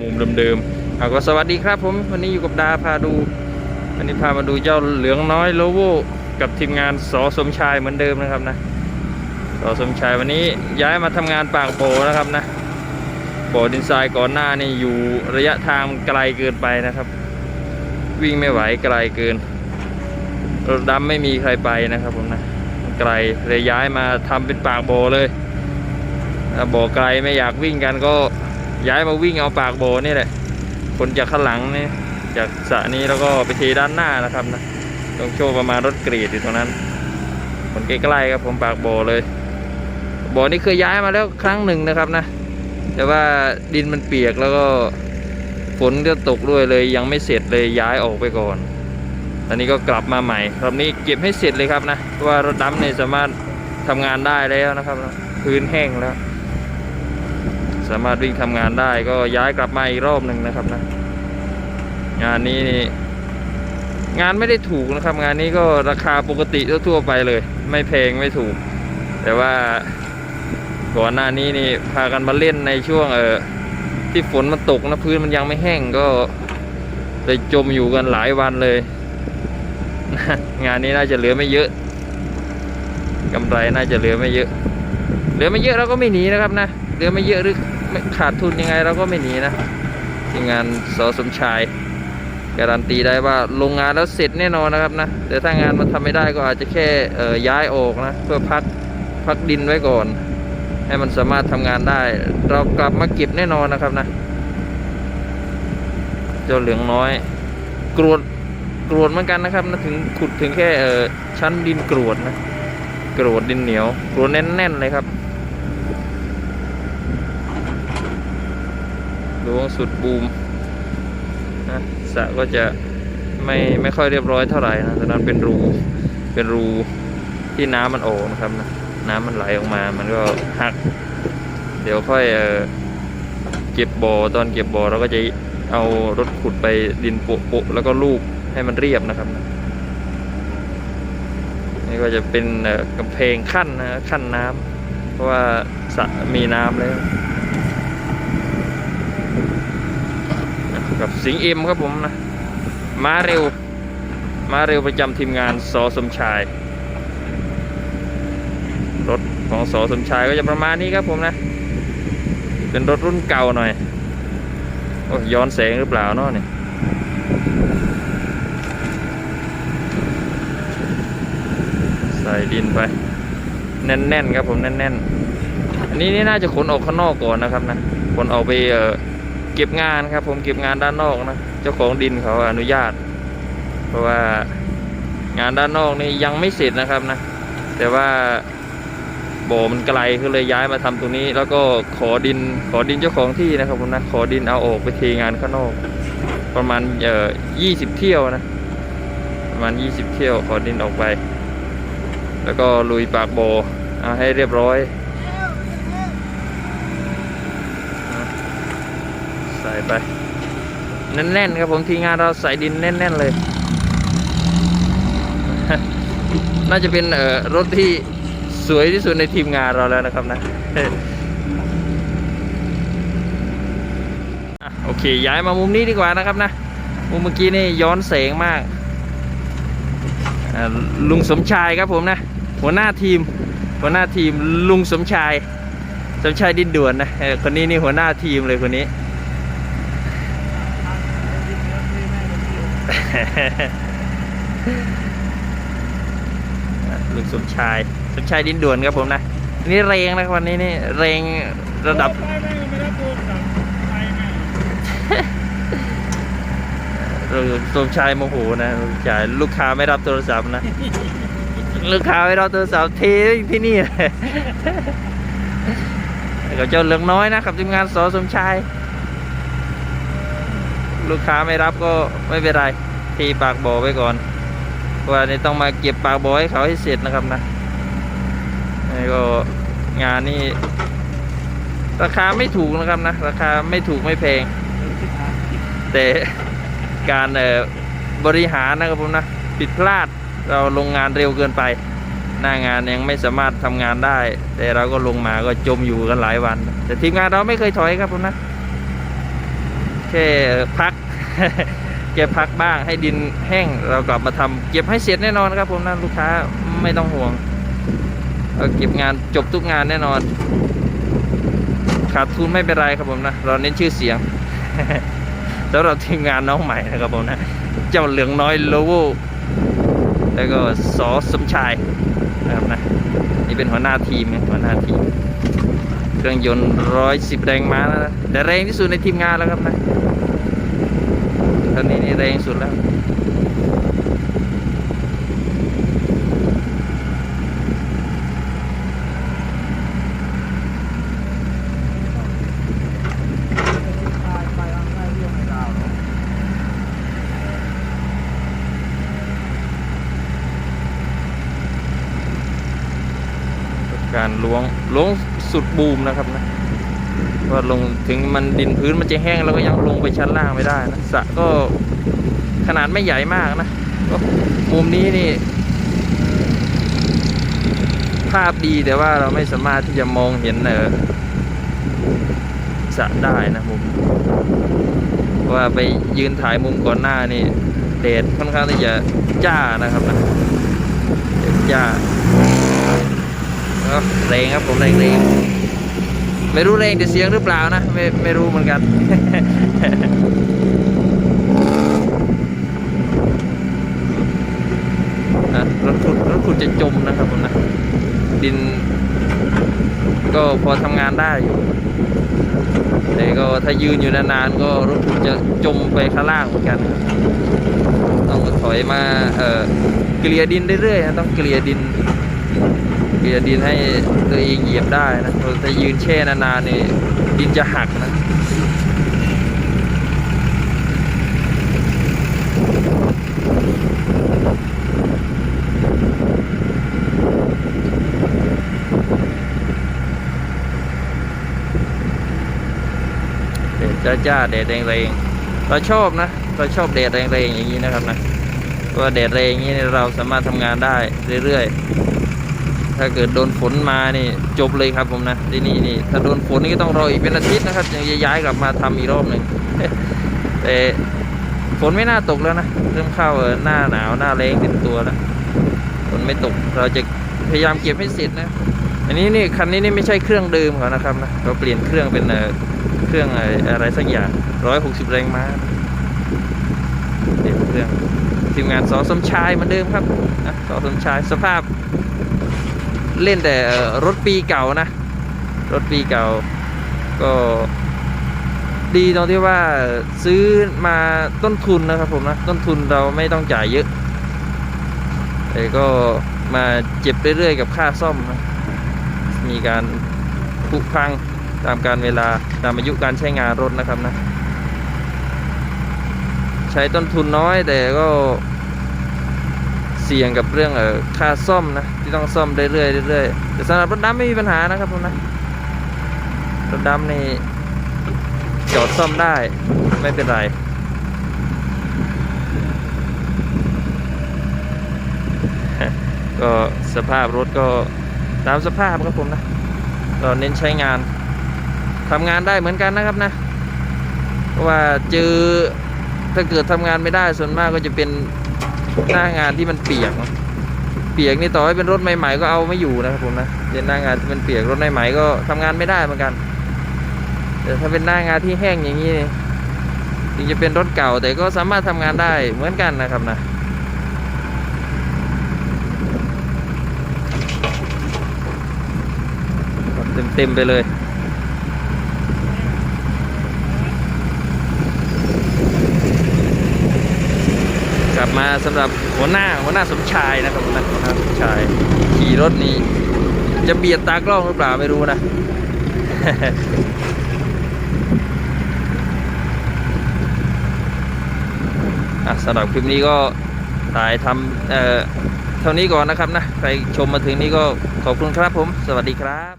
มุมเดิมๆเอาก็สวัสดีครับผมวันนี้อยู่กับดาพาดูวันนี้พามาดูเจ้าเหลืองน้อยโลโวกับทีมงานสอสมชายเหมือนเดิมนะครับนะสอสมชายวันนี้ย้ายมาทำงานปากโปนะครับนะบ่อดินทรายก่อนหน้านี่อยู่ระยะทางไกลเกินไปนะครับ วิ่งไม่ไหวไกลเกินรถดำไม่มีใครไปนะครับผมนะไกลเลยย้ายมาทำเป็นปากโบเลยบ่อไกลไม่อยากวิ่งกันก็ ย้ายมาวิ่งเอาปากโบนี่แหละ คนจากข้างหลังนี่จากสระนี้แล้วก็ไปเทด้านหน้านะครับนะตรงโชว์ประมาณรถกรีดอยู่ตรงนั้น คนใกล้ๆครับผมปากโบเลยโบนี้เคยย้ายมาแล้วครั้งหนึ่งนะครับนะ แต่ว่าดินมันเปียกแล้วก็ฝนก็ตกด้วยเลยยังไม่เสร็จเลยย้ายออกไปก่อนตอนนี้ก็กลับมาใหม่รอบนี้เก็บให้เสร็จเลยครับนะเพราะว่ารถดำเนี่ยสามารถทำงานได้แล้วนะครับ พื้นแห้งแล้ว สามารถวิ่งทำงานได้ก็ย้ายกลับมาอีกรอบหนึ่งนะครับนะ งานนี้งานไม่ได้ถูกนะครับ งานนี้ก็ราคาปกติทั่วไปเลย ไม่แพงไม่ถูก แต่ว่าก่อนหน้านี้นี่พากันมาเล่นในช่วงเออที่ฝนมันตกนะพื้นมันยังไม่แห้งก็เลยจมอยู่กันหลายวันเลย งานนี้น่าจะเหลือไม่เยอะกำไรน่าจะเหลือไม่เยอะ เหลือไม่เยอะเราก็ไม่หนีนะครับนะ เหลือไม่เยอะหรือ ขาดทุนยังไงเราก็ไม่หนีนะทีมงานสอสมชาย การันตีได้ว่าโรงงานแล้วเสร็จแน่นอนนะครับนะแต่ถ้างานมันทำไม่ได้ก็อาจจะแค่ย้ายออกนะเพื่อพักพักดินไว้ก่อน ให้มันสามารถทำงานได้ เรากลับมาเก็บแน่นอนนะครับนะเจ้าเหลืองน้อย กรวดกรวดเหมือนกันนะครับนะถึงขุดถึงแค่ชั้นดินกรวดนะกรวดดินเหนียวกรวดแน่นๆเลยครับ ดูว่าสุดบูมนะสระก็จะไม่ไม่ค่อยเรียบร้อยเท่าไหร่นะแต่นั้นเป็นรูเป็นรูที่น้ำมันออกนะครับนะน้ำมันไหลออกมา มันก็หัก เดี๋ยวค่อยเออเก็บบ่อตอนเก็บบ่อเราก็จะเอารถขุดไปดินโปะๆแล้วก็ลูบให้มันเรียบนะครับนะนี่ก็จะเป็นกำแพงขั้นนะขั้นน้ำเพราะว่าสระมีน้ำแล้วนะ กับสิงเอ็มครับผมนะมาเร็ว มาเร็วประจำทีมงานสอสมชาย รถของสอสมชายก็จะประมาณนี้ครับผมนะ เป็นรถรุ่นเก่าหน่อย โอ้ยย้อนแสงหรือเปล่าเนาะเนี่ยใส่ดินไป แน่นๆครับผมแน่นๆอันนี้นี่น่าจะขนออกข้างนอกก่อนนะครับนะขนออกไปเอ่อ เก็บงานครับ ผมเก็บงานด้านนอกนะเจ้าของดินเขาอนุญาต เพราะว่างานด้านนอกนี่ยังไม่เสร็จนะครับนะ แต่ว่าบ่อมันไกลก็เลยย้ายมาทำตรงนี้ แล้วก็ขอดินขอดินเจ้าของที่นะครับผมนะขอดินเอาออกไปเทงานข้างนอก ประมาณเอ่อยี่สิบเที่ยวนะประมาณยี่สิบเที่ยวขอดินออกไป แล้วก็ลุยปากบ่อเอาให้เรียบร้อย ใส่ ไป แน่นๆครับผมทีมงานเราใส่ดินแน่น ๆ เลย น่าจะเป็นเอ่อรถที่สวยที่สุดในทีมงานเราแล้วนะครับนะอะโอเค ย้ายมามุมนี้ดีกว่านะครับนะ มุมเมื่อกี้นี่ย้อนแสงมากอ่าลุงสมชายครับผมนะ หัวหน้าทีม หัวหน้าทีมลุงสมชาย สมชายดินด่วนนะเออคนนี้นี่หัวหน้าทีมเลยคนนี้ ลุงสมชาย สมชายดินด่วนครับผมนะ นี่แรงนะครับวันนี้นี่แรงระดับ ลุงสมชายโมโหนะลุงสมชายลูกค้าไม่รับโทรศัพท์นะ ลูกค้าไม่รับโทรศัพท์เทที่นี่เลยแล้วก็เจ้าเหลืองน้อยนะครับทีมงานสอสมชาย ลูกค้าไม่รับก็ไม่เป็นไร ทีปากบ่อไว้ก่อนว่านี่ต้องมาเก็บปากบ่อให้เขาให้เสร็จนะครับนะนี่ก็งานนี้ราคาไม่ถูกนะครับนะ ราคาไม่ถูกไม่แพง แต่การเอ่อบริหารนะครับผมนะผิดพลาดเราลงงานเร็วเกินไป หน้างานยังไม่สามารถทำงานได้ แต่เราก็ลงมาก็จมอยู่กันหลายวัน แต่ทีมงานเราไม่เคยถอยครับผมนะแค่พัก แกพักบ้างให้ดินแห้งเรากลับมาทำเก็บให้เสร็จแน่นอนครับผมนะลูกค้าไม่ต้องห่วงเราเก็บงานจบทุกงานแน่นอน ขาดทุนไม่เป็นไรครับผมนะ เราเน้นชื่อเสียงสำหรับทีมงานน้องใหม่นะครับผมนะ เจ้าเหลืองน้อยโลโวแล้วก็สอสมชายนะครับนะนี่เป็นหัวหน้าทีมหัวหน้าทีม เครื่องยนต์ร้อยสิบแรงม้าแล้วนะแต่แรงที่สุดในทีมงานแล้วครับนะ อนนี้นี่แรงสุดแล้วการล้วงล้วงสุดบูมนะครับนะ ว่าลงถึงมันดินพื้นมันจะแห้งแล้วก็ยังลงไปชั้นล่างไม่ได้นะสระก็ขนาดไม่ใหญ่มากนะก็มุมนี้นี่ ภาพดีแต่ว่าเราไม่สามารถที่จะมองเห็นเออสระได้นะมุมว่าไปยืนถ่ายมุมก่อนหน้านี่แดดค่อนข้างที่จะจ้านะครับนะจ้าครับแรงครับผมแรงแรง ไม่รู้แรงแต่เสียงหรือเปล่านะ ไม่ไม่รู้เหมือนกันอะรถขุดรถขุดจะจมนะครับผมนะ ดิน ก็พอทำงานได้อยู่ แต่ก็ถ้ายืนอยู่นานๆก็รถขุดจะจมไปข้างล่างเหมือนกัน ต้องถอยมาเอ่อเกลี่ยดินเรื่อยๆนะต้องเกลี่ยดิน เกลี่ยดินให้ตัวเองเหยียบได้นะถ้ายืนแช่นานๆนี่ดินจะหักนะแดดจ้าจ้าแดดแรงแรงเราชอบนะเราชอบแดดแรงแรงอย่างนี้นะครับนะเพราะว่าแดดแรงอย่างนี้เนี่ยเราสามารถทำงานได้เรื่อยๆ ถ้าเกิดโดนฝนมานี่จบเลยครับผมนะที่นี่นี่ถ้าโดนฝนนี่ก็ต้องรออีกเป็นอาทิตย์นะครับยังจะย้ายกลับมาทำอีกรอบหนึ่งแต่ฝนไม่น่าตกแล้วนะเริ่มเข้าเอ่อหน้าหนาวหน้าแรงเต็มตัวแล้วฝนไม่ตกเราจะพยายามเก็บให้เสร็จนะอันนี้นี่คันนี้นี่ไม่ใช่เครื่องเดิมเขานะครับนะเราเปลี่ยนเครื่องเป็นเครื่องอะไรอะไรสักอย่างร้อยหกสิบแรงม้าเปลี่ยนเครื่องทีมงานสอสมชายเหมือนเดิมครับนะสอสมชายสภาพ เล่นแต่รถปีเก่านะ รถปีเก่า ก็ดีตรงที่ว่าซื้อมาต้นทุนนะครับผมนะ ต้นทุนเราไม่ต้องจ่ายเยอะแต่ก็มาเจ็บเรื่อยๆกับค่าซ่อมนะมีการผุพังตามการเวลาตามอายุการใช้งานรถนะครับนะ ใช้ต้นทุนน้อยแต่ก็ เสี่ยงกับเรื่องเออค่าซ่อมนะ ที่ต้องซ่อมเรื่อยๆเรื่อยๆแต่สำหรับรถดำไม่มีปัญหานะครับผมนะรถดำนี่จอดซ่อมได้ไม่เป็นไรก็สภาพรถก็ตามสภาพครับผมนะเราเน้นใช้งานทำงานได้เหมือนกันนะครับนะเพราะว่าเจอถ้าเกิดทำงานไม่ได้ส่วนมากก็จะเป็น หน้างานที่มันเปียกเนอะเปียกนี่ต่อให้เป็นรถใหม่ๆก็เอาไม่อยู่นะครับผมนะเป็นหน้างานที่มันเปียกรถใหม่ๆก็ทำงานไม่ได้เหมือนกัน แต่ถ้าเป็นหน้างานที่แห้งอย่างนี้ถึงจะเป็นรถเก่าแต่ก็สามารถทำงานได้เหมือนกันนะครับนะเต็มๆไปเลย กลับ มาสำหรับหัวหน้าหัวหน้าสมชายนะครับหัวหน้าหัวหน้าสมชาย ขี่รถนี่จะเบียดตากล้องหรือเปล่าไม่รู้นะอะสำหรับคลิปนี้ก็ถ่ายทำเอ่อเท่านี้ก่อนนะครับนะ ใครชมมาถึงนี้ก็ขอบคุณครับผม สวัสดีครับ